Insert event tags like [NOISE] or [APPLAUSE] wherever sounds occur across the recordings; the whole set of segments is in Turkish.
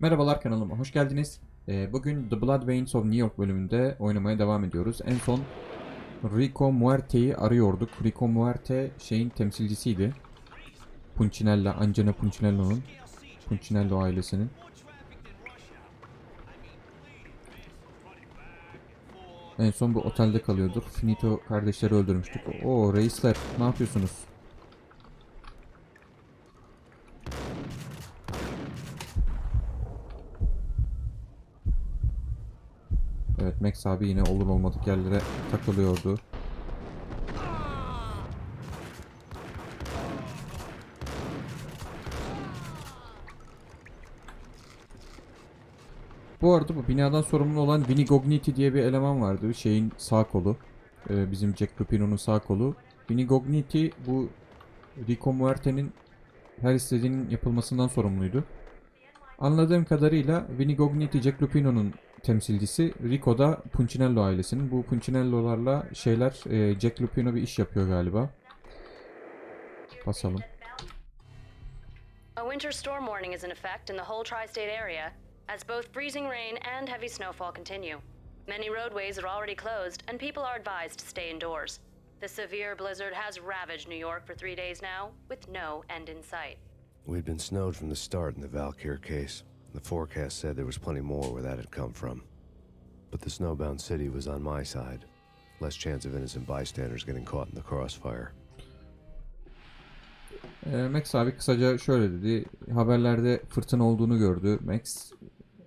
Merhabalar kanalıma hoş geldiniz. Ee, bugün The Blood Veins of New York bölümünde oynamaya devam ediyoruz. En son Rico Muerte'yi arıyorduk. Rico Muerte şeyin temsilcisiydi. Punchinella, Angelo Punchinello'nun Punchinello ailesinin. En son bu otelde kalıyordur. Finito kardeşleri öldürmüştük. Oo reisler ne yapıyorsunuz? Evet Max abi yine olur olmadık yerlere takılıyordu. Bu arada bu binadan sorumlu olan Vinny Gogniti diye bir eleman vardı. Şeyin sağ kolu. Ee, bizim Jack Lupino'nun sağ kolu. Vinny Gogniti bu Rico Muerte'nin her istediğinin yapılmasından sorumluydu. Anladığım kadarıyla Vinny Gogniti Jack Lupino'nun temsilcisi. Rico da Punchinello ailesinin. Bu Punchinello'larla şeyler e, Jack Lupino bir iş yapıyor galiba. Basalım. A winter storm warning is in effect in the whole tri state area, as both freezing rain and heavy snowfall continue. Many roadways are already closed, and people are advised to stay indoors. The severe blizzard has ravaged New York for three days now, with no end in sight. We'd been snowed from the start in the Valkyr case. The forecast said there was plenty more where that had come from. But the snowbound city was on my side. Less chance of innocent bystanders getting caught in the crossfire. E, Max abi kısaca şöyle dedi. Haberlerde fırtına olduğunu gördü. Max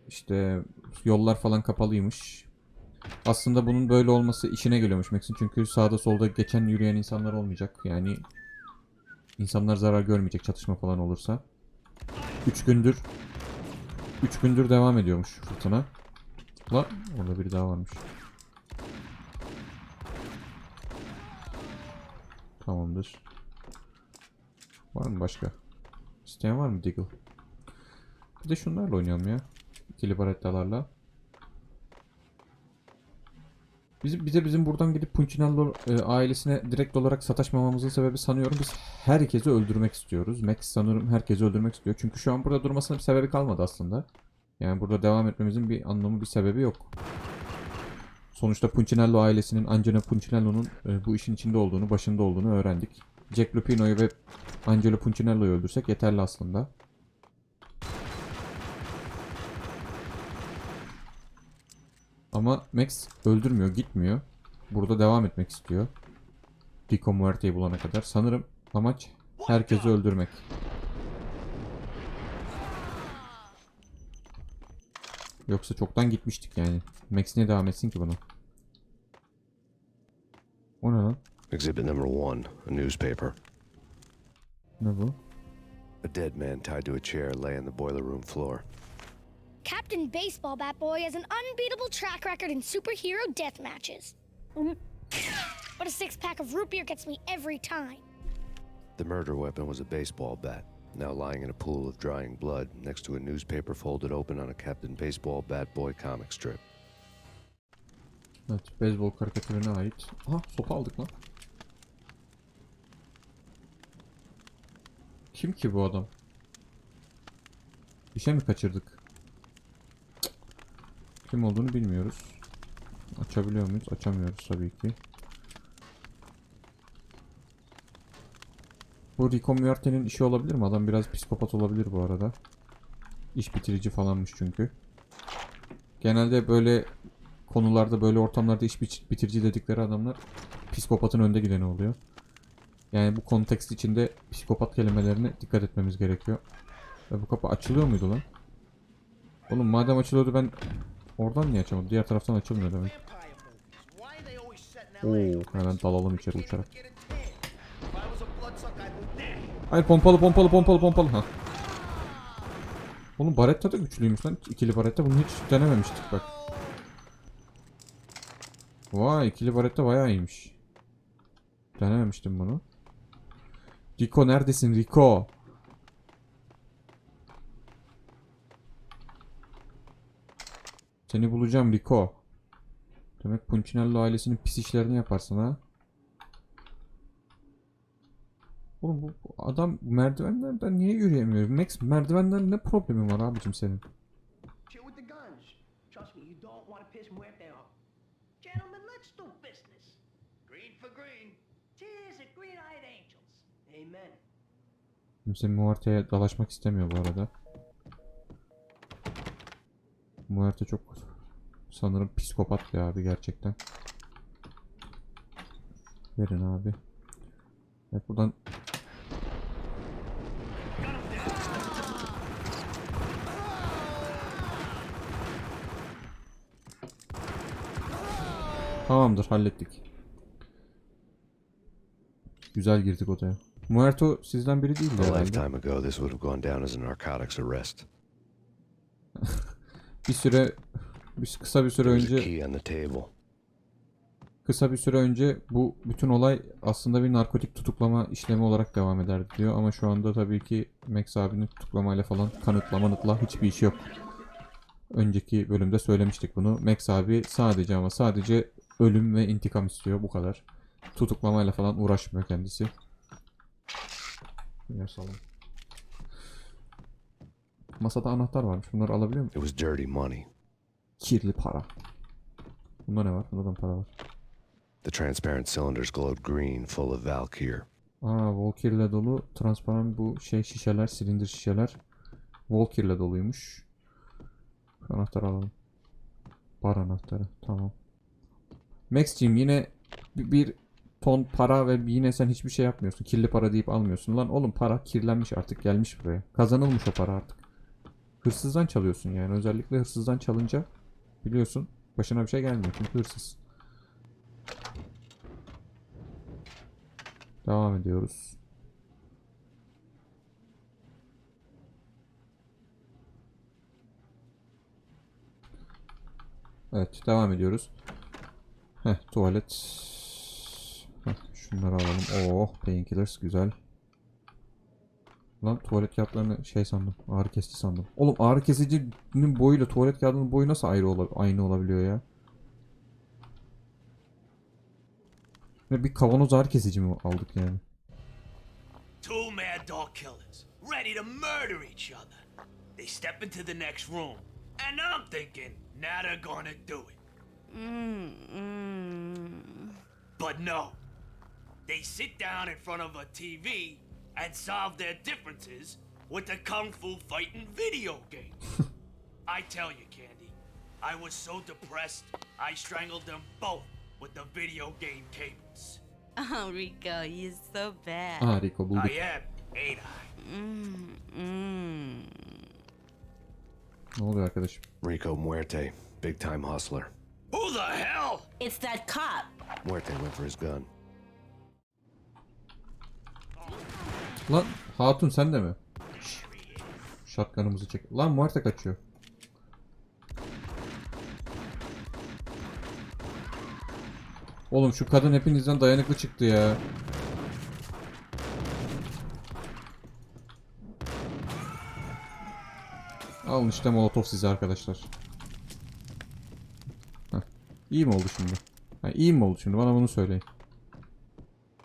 işte yollar falan kapalıymış. Aslında bunun böyle olması işine geliyormuş Max'in. Çünkü sağda solda geçen yürüyen insanlar olmayacak. Yani insanlar zarar görmeyecek çatışma falan olursa. 3 gündür 3 gündür devam ediyormuş fırtına. La orada biri daha varmış. Tamamdır. Var mı başka? İsteyen var mı Diggle? Bir de şunlarla oynayalım ya. İkili barettalarla. Bizim, bize bizim buradan gidip Punchinello e, ailesine direkt olarak sataşmamamızın sebebi sanıyorum biz herkesi öldürmek istiyoruz. Max sanırım herkesi öldürmek istiyor. Çünkü şu an burada durmasının bir sebebi kalmadı aslında. Yani burada devam etmemizin bir anlamı bir sebebi yok. Sonuçta Punchinello ailesinin Angelo Punchinello'nun e, bu işin içinde olduğunu, başında olduğunu öğrendik. Jack Lupino'yu ve Angelo Punchinello'yu öldürsek yeterli aslında. Ama Max öldürmüyor, gitmiyor. Burada devam etmek istiyor. Rico Muerte'yi bulana kadar. Sanırım amaç herkesi öldürmek. Yoksa çoktan gitmiştik yani. Max niye devam etsin ki bunu? O ne lan? Exhibit number one, a newspaper. Ne bu? A dead man tied to a chair lay on the boiler room floor. Captain Baseball Bat Boy has an unbeatable track record in superhero death matches. Um. But a six pack of root beer gets me every time. The murder weapon was a baseball bat, now lying in a pool of drying blood next to a newspaper folded open on a Captain Baseball Bat Boy comic strip. Evet, beyzbol karikatürüne ait. Aha, sopa aldık lan. Kim ki bu adam? Bir şey mi kaçırdık? Kim olduğunu bilmiyoruz. Açabiliyor muyuz? Açamıyoruz tabii ki. Bu Rico Muerte'nin işi olabilir mi? Adam biraz psikopat olabilir bu arada. İş bitirici falanmış çünkü. Genelde böyle konularda böyle ortamlarda iş bit- bitirici dedikleri adamlar psikopatın önde gideni oluyor. Yani bu kontekst içinde psikopat kelimelerine dikkat etmemiz gerekiyor. Ve bu kapı açılıyor muydu lan? Oğlum madem açılıyordu ben oradan niye açamadım? Diğer taraftan açılmıyor demek. Oo, hemen dalalım içeri uçarak. Hayır pompalı pompalı pompalı pompalı ha. Oğlum Baretta da güçlüymüş lan. İkili Baretta bunu hiç denememiştik bak. Vay ikili baretta bayağı iyiymiş. Denememiştim bunu. Rico neredesin Rico? Seni bulacağım Rico. Demek Punchinello ailesinin pis işlerini yaparsın ha. Oğlum bu, adam merdivenlerden niye yürüyemiyor? Max merdivenden ne problemin var abicim senin? Kimse Muarte'ye dalaşmak istemiyor bu arada. Muerte çok sanırım psikopat bir abi gerçekten. Verin abi. Evet buradan Tamamdır hallettik. Güzel girdik odaya. Muerto sizden biri değildi A herhalde. lifetime ago, this would have gone down as a narcotics arrest. Bir süre bir kısa bir süre önce kısa bir süre önce bu bütün olay aslında bir narkotik tutuklama işlemi olarak devam ederdi diyor ama şu anda tabii ki Max abinin tutuklamayla falan kanıtla manıtla hiçbir işi yok. Önceki bölümde söylemiştik bunu. Max abi sadece ama sadece ölüm ve intikam istiyor bu kadar. Tutuklamayla falan uğraşmıyor kendisi. Yasalım. Masada anahtar varmış. Bunları alabiliyor muyum? It was dirty money. Kirli para. Bunda ne var? Bunda da para var? The transparent cylinders glowed green, full of Valkyr. Aa, Volkir'le dolu transparan bu şey şişeler, silindir şişeler Volkir'le doluymuş. Şu anahtarı alalım. Bar anahtarı. Tamam. Max'cim yine bir ton para ve yine sen hiçbir şey yapmıyorsun. Kirli para deyip almıyorsun. Lan oğlum para kirlenmiş artık gelmiş buraya. Kazanılmış o para artık. Hırsızdan çalıyorsun yani. Özellikle hırsızdan çalınca biliyorsun başına bir şey gelmiyor çünkü hırsız. Devam ediyoruz. Evet, devam ediyoruz. Heh, tuvalet. Heh, şunları alalım. Oh, painkillers güzel. Lan tuvalet kağıtlarını şey sandım. Ağrı kesici sandım. Oğlum ağrı kesicinin boyuyla tuvalet kağıdının boyu nasıl ayrı ola aynı olabiliyor ya? Ve bir kavanoz ağrı kesici mi aldık yani? Two mad dog killers, ready to murder each other. They step into the next room, and I'm thinking, now they're gonna do it. But no. They sit down in front of a TV and solve their differences with a kung fu fighting video game. [LAUGHS] I tell you, Candy, I was so depressed, I strangled them both with the video game cables. [LAUGHS] Oh, Rico, you're so bad. Aha Rico bulduk. I am, ain't I? Mm. Ne oluyor arkadaşım? Rico Muerte, big time hustler. Who the hell? It's that cop. Muerte went for his gun. Lan hatun sen de mi? Şatkanımızı çek. Lan Muerte kaçıyor. Oğlum şu kadın hepinizden dayanıklı çıktı ya. Alın işte molotof size arkadaşlar. Heh. İyi mi oldu şimdi? Ha, iyi mi oldu şimdi? Bana bunu söyleyin.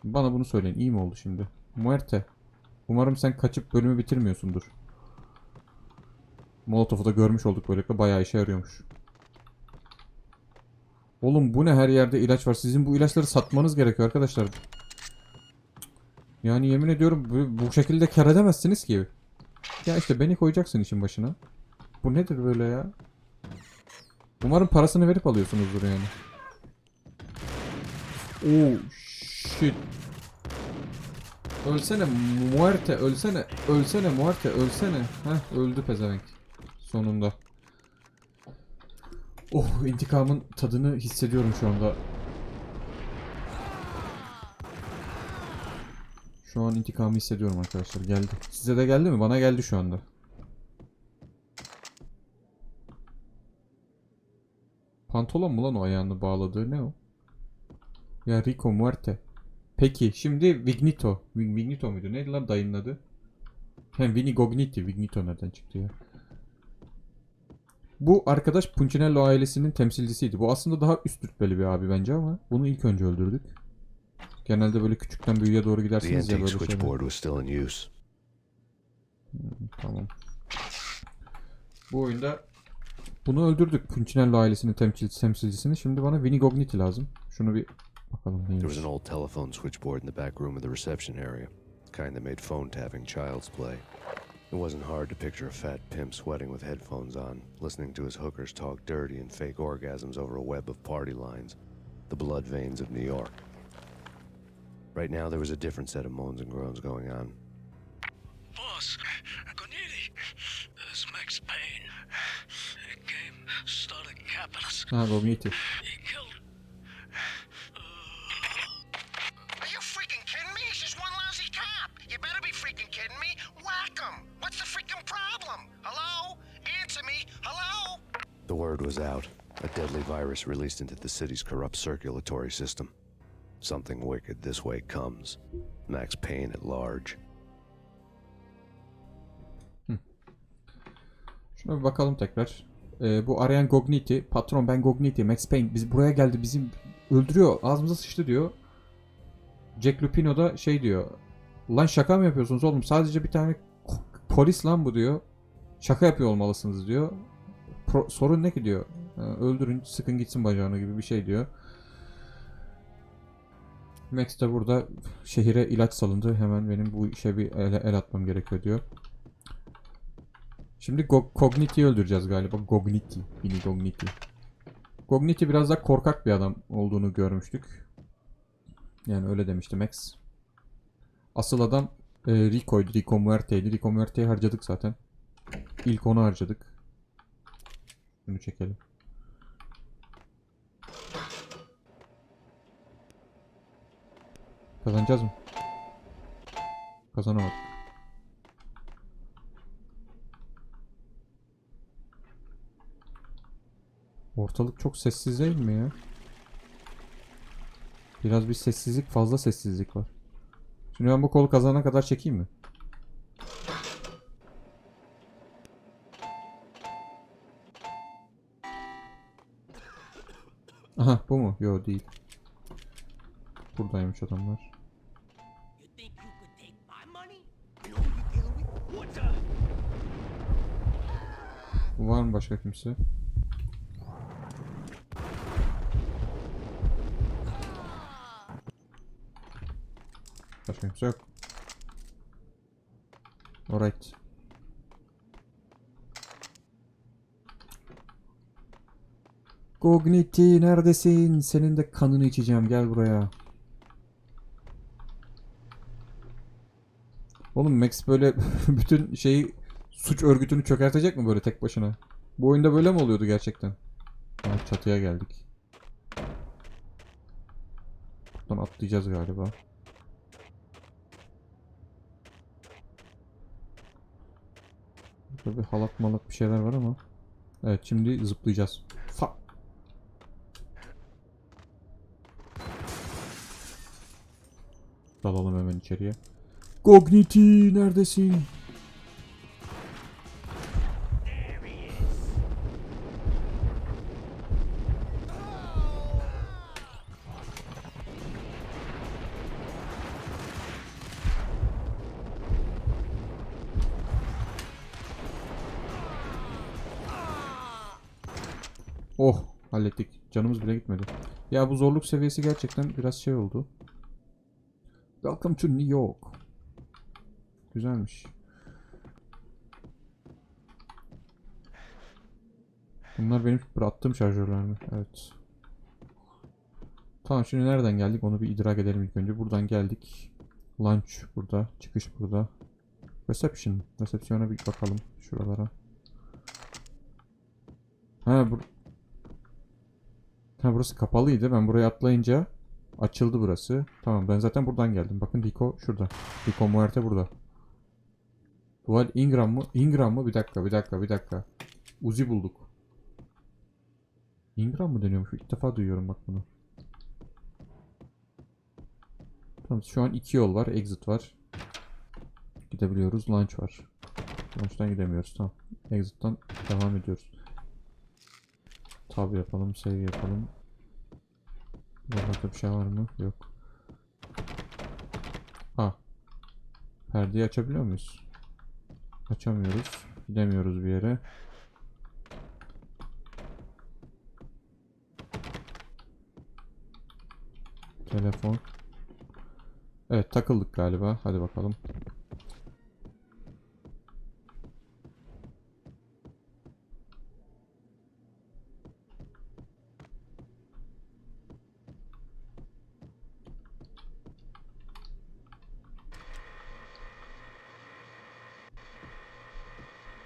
Bana bunu söyleyin. İyi mi oldu şimdi? Muerte. Umarım sen kaçıp bölümü bitirmiyorsundur. Molotov'u da görmüş olduk böylelikle. Bayağı işe yarıyormuş. Oğlum bu ne her yerde ilaç var. Sizin bu ilaçları satmanız gerekiyor arkadaşlar. Yani yemin ediyorum bu, bu şekilde kar edemezsiniz ki. Ya işte beni koyacaksın işin başına. Bu nedir böyle ya? Umarım parasını verip alıyorsunuzdur yani. Oh shit. Ölsene muerte ölsene ölsene muerte ölsene. Heh öldü pezevenk. Sonunda. Oh intikamın tadını hissediyorum şu anda. Şu an intikamı hissediyorum arkadaşlar geldi. Size de geldi mi? Bana geldi şu anda. Pantolon mu lan o ayağını bağladığı ne o? Ya Rico Muerte. Peki şimdi Vignito. Vig- Vignito muydu? Neydi lan dayının adı? Hem Vinigogniti. Vignito nereden çıktı ya? Bu arkadaş Punchinello ailesinin temsilcisiydi. Bu aslında daha üst rütbeli bir abi bence ama bunu ilk önce öldürdük. Genelde böyle küçükten büyüğe doğru gidersiniz ya böyle şeyler. use. Tamam. Bu oyunda Bunu öldürdük. Punchinello ailesinin temsil temsilcisini. Şimdi bana Vinny Gogniti lazım. Şunu bir There was an old telephone switchboard in the back room of the reception area, the kind that made phone tapping child's play. It wasn't hard to picture a fat pimp sweating with headphones on, listening to his hookers talk dirty and fake orgasms over a web of party lines, the blood veins of New York. Right now, there was a different set of moans and groans going on. Boss, Goniti, this is Max Payne. He came, started capping us. Ha Gogniti. The word was out a deadly virus released into the city's corrupt circulatory system. Something wicked this way comes. Max Payne at large. Şuna bir bakalım tekrar. Ee, bu arayan Gogniti. Patron ben Gogniti. Max Payne. Biz buraya geldi. Bizim öldürüyor. Ağzımıza sıçtı diyor. Jack Lupino da şey diyor. Lan şaka mı yapıyorsunuz oğlum? Sadece bir tane polis lan bu diyor. Şaka yapıyor olmalısınız diyor. Pro- sorun ne ki diyor. "Ha, öldürün sıkın gitsin bacağını gibi bir şey diyor. Max de burada şehire ilaç salındı. Hemen benim bu işe bir el, el atmam gerekiyor diyor. Şimdi Go- Cogniti'yi öldüreceğiz galiba. Gogniti. Billy Gogniti. Gogniti biraz daha korkak bir adam olduğunu görmüştük. Yani öyle demişti Max. Asıl adam e, Rico'ydu. Rico Muerte'ydi. Rico Muerte'yi harcadık zaten. İlk onu harcadık. Bunu çekelim. Kazanacağız mı? Kazanamadık. Ortalık çok sessiz değil mi ya? Biraz bir sessizlik, fazla sessizlik var. Şimdi ben bu kolu kazanana kadar çekeyim mi? Aha bu mu? Yo değil. Buradaymış adamlar. Var mı başka kimse? Başka kimse yok. Alright. Cogniti neredesin? Senin de kanını içeceğim. Gel buraya. Oğlum Max böyle [LAUGHS] bütün şeyi suç örgütünü çökertecek mi böyle tek başına? Bu oyunda böyle mi oluyordu gerçekten? Ha, çatıya geldik. Buradan atlayacağız galiba. Burada bir halat malat bir şeyler var ama. Evet şimdi zıplayacağız. Fa Dalalım hemen içeriye. Cogniti neredesin? Oh hallettik. Canımız bile gitmedi. Ya bu zorluk seviyesi gerçekten biraz şey oldu. Welcome to New York. Güzelmiş. Bunlar benim bıraktığım şarjörler mi? Evet. Tamam şimdi nereden geldik onu bir idrak edelim ilk önce. Buradan geldik. Lunch burada. Çıkış burada. Reception. Resepsiyona bir bakalım şuralara. Ha bu Ha burası kapalıydı. Ben buraya atlayınca açıldı burası. Tamam ben zaten buradan geldim. Bakın Rico şurada. Rico Muerte burada. Dual Ingram mı? Ingram mı? Bir dakika, bir dakika, bir dakika. Uzi bulduk. Ingram mı deniyormuş? İlk defa duyuyorum bak bunu. Tamam şu an iki yol var. Exit var. Gidebiliyoruz. Launch var. Launch'tan gidemiyoruz. Tamam. Exit'tan devam ediyoruz. Tab yapalım, save yapalım. Burada bir şey var mı? Yok. Ha. Perdeyi açabiliyor muyuz? Açamıyoruz. Gidemiyoruz bir yere. Telefon. Evet takıldık galiba. Hadi bakalım.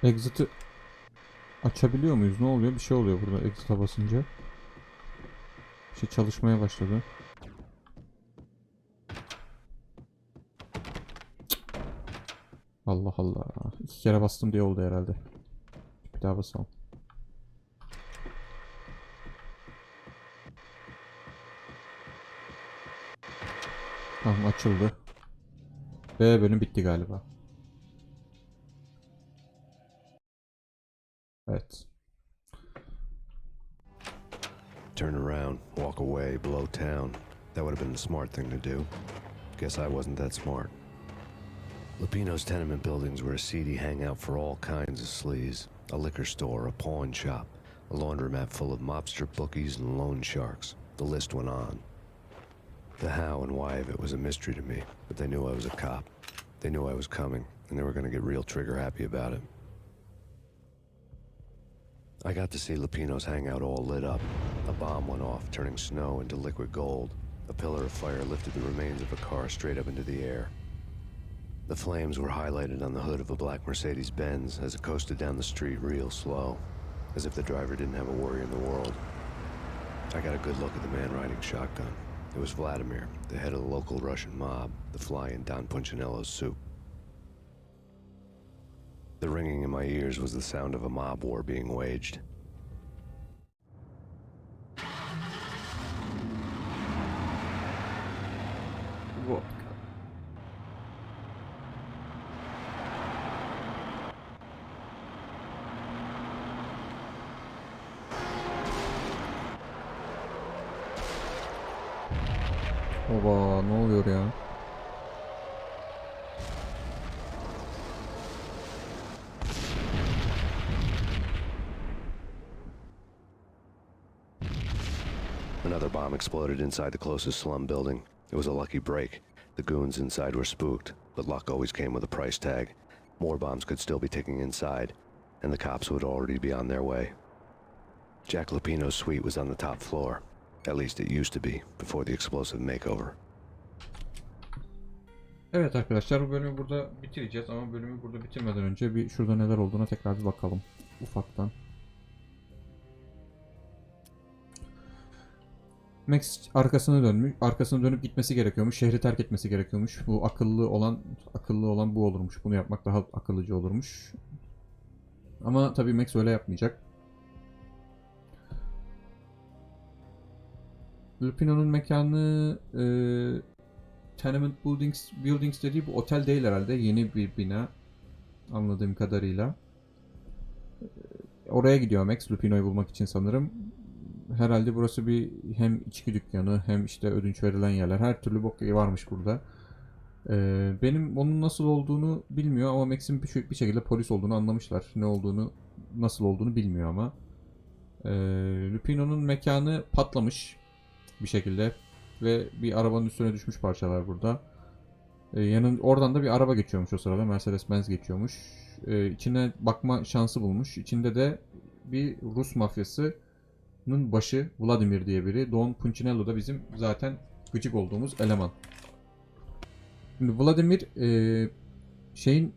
Exit'i açabiliyor muyuz? Ne oluyor? Bir şey oluyor burada exit'e basınca. Bir şey çalışmaya başladı. Allah Allah. İki kere bastım diye oldu herhalde. Bir daha basalım. Tamam açıldı. B bölüm bitti galiba. Evet. Turn around, walk away, blow town. That would have been the smart thing to do. Guess I wasn't that smart. Lupino's tenement buildings were a seedy hangout for all kinds of sleaze. A liquor store, a pawn shop, a laundromat full of mobster bookies and loan sharks. The list went on. The how and why of it was a mystery to me, but they knew I was a cop. They knew I was coming, and they were going to get real trigger happy about it. I got to see Lupino's hangout all lit up. A bomb went off, turning snow into liquid gold. A pillar of fire lifted the remains of a car straight up into the air. The flames were highlighted on the hood of a black Mercedes Benz as it coasted down the street real slow, as if the driver didn't have a worry in the world. I got a good look at the man riding shotgun. It was Vladimir, the head of the local Russian mob, the fly in Don Punchinello's soup. The ringing in my ears was the sound of a mob war being waged. Oba ne oluyor ya? Exploded inside the closest slum building. It was a lucky break. The goons inside were spooked, but luck always came with a price tag. More bombs could still be ticking inside, and the cops would already be on their way. Jack Lupino's suite was on the top floor. At least it used to be, before the explosive makeover. Evet arkadaşlar bu bölümü burada bitireceğiz ama bölümü burada bitirmeden önce bir şurada neler olduğuna tekrar bir bakalım ufaktan. Max arkasını dönmüş, arkasını dönüp gitmesi gerekiyormuş, şehri terk etmesi gerekiyormuş. Bu akıllı olan, akıllı olan bu olurmuş. Bunu yapmak daha akıllıcı olurmuş. Ama tabii Max öyle yapmayacak. Lupino'nun mekanı e, Tenement Buildings, Buildings dediği bu otel değil herhalde. Yeni bir bina. Anladığım kadarıyla. Ee, Oraya gidiyor Max Lupino'yu bulmak için sanırım. Herhalde burası bir hem içki dükkanı hem işte ödünç verilen yerler. Her türlü bok varmış burada. Ee, benim onun nasıl olduğunu bilmiyor ama Max'in bir, bir şekilde polis olduğunu anlamışlar. Ne olduğunu, nasıl olduğunu bilmiyor ama. Ee, Lupino'nun mekanı patlamış bir şekilde ve bir arabanın üstüne düşmüş parçalar burada. Ee, yanın oradan da bir araba geçiyormuş o sırada. Mercedes-Benz geçiyormuş. Ee, içine bakma şansı bulmuş. İçinde de bir Rus mafyasının başı Vladimir diye biri. Don Punchinello da bizim zaten gıcık olduğumuz eleman. Şimdi Vladimir e, şeyin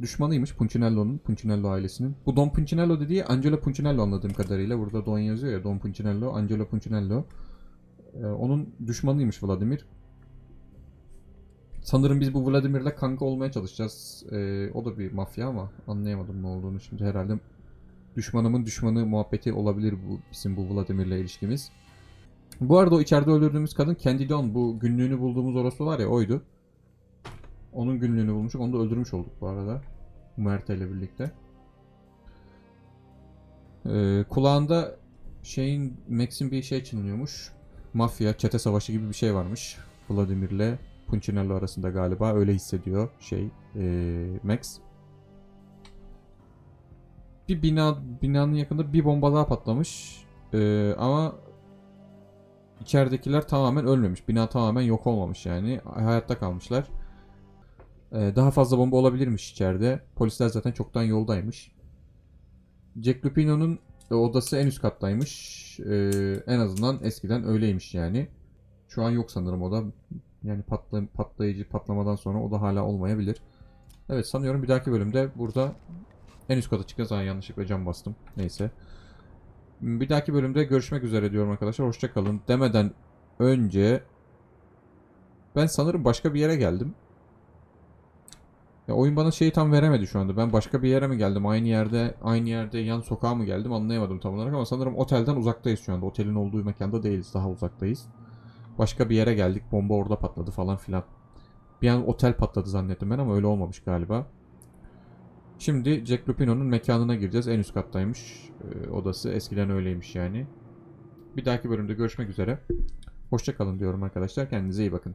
düşmanıymış Punchinello'nun, Punchinello ailesinin. Bu Don Punchinello dediği Angelo Punchinello anladığım kadarıyla. Burada Don yazıyor ya Don Punchinello, Angelo Punchinello. Ee, onun düşmanıymış Vladimir. Sanırım biz bu Vladimir'le kanka olmaya çalışacağız. Ee, o da bir mafya ama anlayamadım ne olduğunu şimdi herhalde. Düşmanımın düşmanı muhabbeti olabilir bu bizim bu Vladimir'le ilişkimiz. Bu arada o içeride öldürdüğümüz kadın Candy Dawn bu günlüğünü bulduğumuz orası var ya oydu. Onun günlüğünü bulmuştuk. Onu da öldürmüş olduk bu arada. Umerte ile birlikte. Ee, kulağında şeyin Max'in bir şey çınlıyormuş. Mafya, çete savaşı gibi bir şey varmış. Vladimir'le Punchinello arasında galiba öyle hissediyor şey ee, Max. Bir bina binanın yakında bir bomba daha patlamış. Ee, ama içeridekiler tamamen ölmemiş. Bina tamamen yok olmamış yani. Hayatta kalmışlar. Ee, daha fazla bomba olabilirmiş içeride. Polisler zaten çoktan yoldaymış. Jack Lupino'nun e, odası en üst kattaymış. Ee, en azından eskiden öyleymiş yani. Şu an yok sanırım o da. Yani patla, patlayıcı patlamadan sonra o da hala olmayabilir. Evet sanıyorum bir dahaki bölümde burada en üst kata çıkacağız. Aa, yanlışlıkla cam bastım. Neyse. Bir dahaki bölümde görüşmek üzere diyorum arkadaşlar. Hoşçakalın. Demeden önce ben sanırım başka bir yere geldim. Ya oyun bana şeyi tam veremedi şu anda. Ben başka bir yere mi geldim? Aynı yerde, aynı yerde yan sokağa mı geldim? Anlayamadım tam olarak ama sanırım otelden uzaktayız şu anda. Otelin olduğu mekanda değiliz. Daha uzaktayız. Başka bir yere geldik. Bomba orada patladı falan filan. Bir an otel patladı zannettim ben ama öyle olmamış galiba. Şimdi Jack Lupino'nun mekanına gireceğiz. En üst kattaymış e, odası. Eskiden öyleymiş yani. Bir dahaki bölümde görüşmek üzere. Hoşçakalın diyorum arkadaşlar. Kendinize iyi bakın.